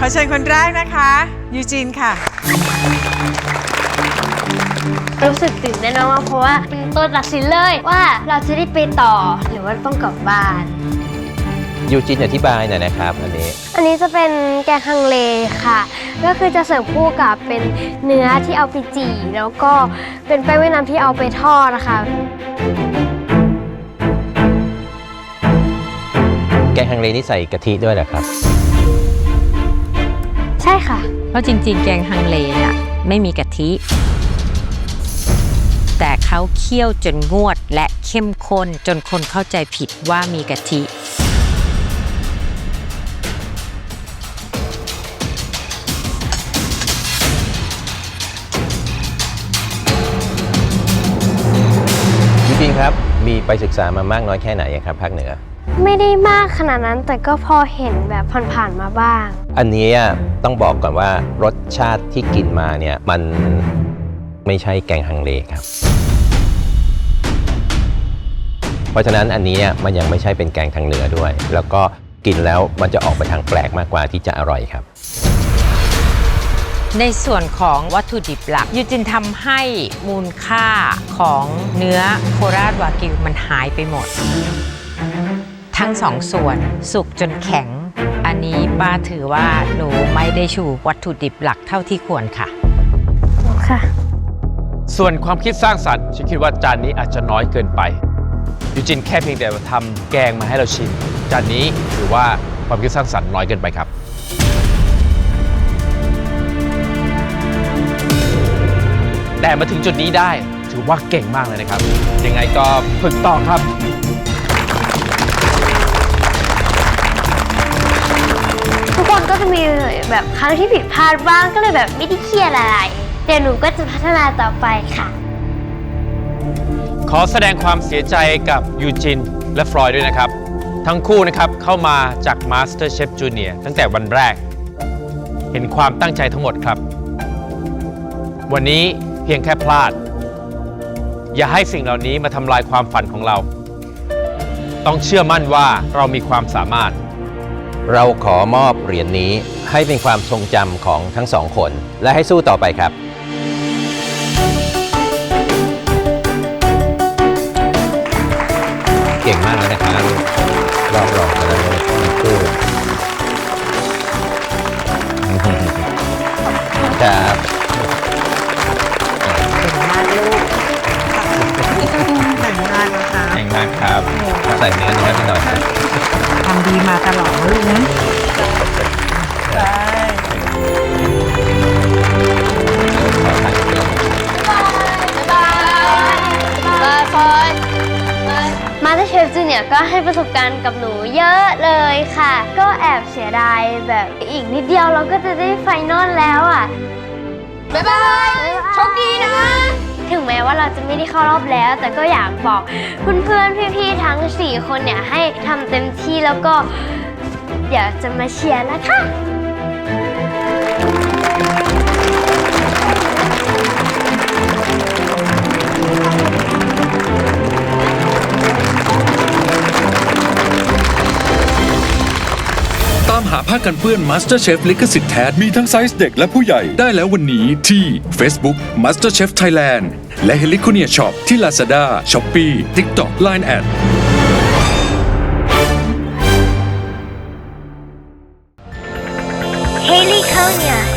ขอเชิญคนแรกนะคะ ยูจีนค่ะ รู้สึกตื่นเต้นมากๆเพราะว่าเป็นตัวตัดสินเลยว่าเราจะได้ไปต่อหรือว่าต้องกลับบ้าน ยูจินอธิบายหน่อยนะครับอันนี้ อันนี้จะเป็นแกงฮังเลค่ะ ก็คือจะเสิร์ฟคู่กับเป็นเนื้อที่เอาไปจี่แล้วก็เป็นแป้งเวียดนามที่เอาไปทอดนะคะ แกงฮังเลนี่ใส่กะทิด้วยเหรอครับใช่ค่ะเพ ราะจริงๆ แกงฮังเลน่ะไม่มีกะทิ แต่เขาเคี่ยวจนงวดและเข้มข้นจนคนเข้าใจผิดว่ามีกะทิยูจินครับ มีไปศึกษามามากน้อยแค่ไหนครับภาคเหนือ ไม่ได้มากขนาดนั้นแต่ก็พอเห็นแบบผ่านๆมาบ้าง อันนี้ต้องบอกก่อนว่ารสชาติที่กินมาเนี่ยมันไม่ใช่แกงฮังเลครับ เพราะฉะนั้นอันนี้มันยังไม่ใช่เป็นแกงทางเหนือด้วย แล้วก็กินแล้วมันจะออกไปทางแปลกมากกว่าที่จะอร่อยครับ ในส่วนของวัตถุดิบหลักยูจินทำให้มูลค่าของเนื้อโคราชวากิวมันหายไปหมด ทั้งสองส่วนสุกจนแข็ง อันนี้ป้าถือว่าหนูไม่ได้ชูวัตถุดิบหลักเท่าที่ควรค่ะ ค่ะ ส่วนความคิดสร้างสรรค์ฉันคิดว่าจานนี้อาจจะน้อยเกินไปยูจินแค่เพียงแต่ทำแกงมาให้เราชิมจานนี้ถือว่าความคิดสร้างสรรค์น้อยเกินไปครับ แต่มาถึงจุดนี้ได้ถือว่าเก่งมากเลยนะครับยังไงก็ฝึกต่อครับ จะมีแบบครั้งที่ผิดพลาดบ้างก็เลยแบบไม่ได้เครียดอะไร เดี๋ยวหนูก็จะพัฒนาต่อไปค่ะ ขอแสดงความเสียใจกับยูจินและฟลอยด์ด้วยนะครับ ทั้งคู่นะครับเข้ามาจาก Master Chef Junior ตั้งแต่วันแรก เห็นความตั้งใจทั้งหมดครับ วันนี้เพียงแค่พลาด อย่าให้สิ่งเหล่านี้มาทำลายความฝันของเรา ต้องเชื่อมั่นว่าเรามีความสามารถ เราขอมอบเหรียญนี้ให้เป็นความทรงจำของทั้งสองคน และให้สู้ต่อไปครับเก่งมากเลยนะครับรอบรองกันแล้วทั้งคู่ครับแต่งงานนะคะเก่งมากครับ ใส่เนื้อเนื้อไปหน่อยครับทำดีมา ตลอดนะลูกนะใช่บายฟอยมาสเตอร์เชฟจูเนียก็ให้ประสบการณ์กับหนูเยอะเลยค่ะ ก็แอบเสียดายแบบอีกนิดเดียวเราก็จะได้ไฟนอลแล้วอะ บ๊ายบาย โชคดีนะ ถึงแม้ว่าเราจะไม่ได้เข้ารอบแล้ว แต่ก็อยากบอกเพื่อนๆพี่ๆทั้ง 4 คนเนี่ยให้ทำเต็มที่แล้วก็เดี๋ยวจะมาเชียร์นะคะามหาผ้ากันเปื้อน MasterChef ลิขสิทธิ์แท้มีทั้งไซส์เด็กและผู้ใหญ่ได้แล้ววันนี้ที่ Facebook MasterChef Thailand และ h e l i c o n i a Shop ที่ Lazada, Shopee, TikTok, Line@ Haley Konya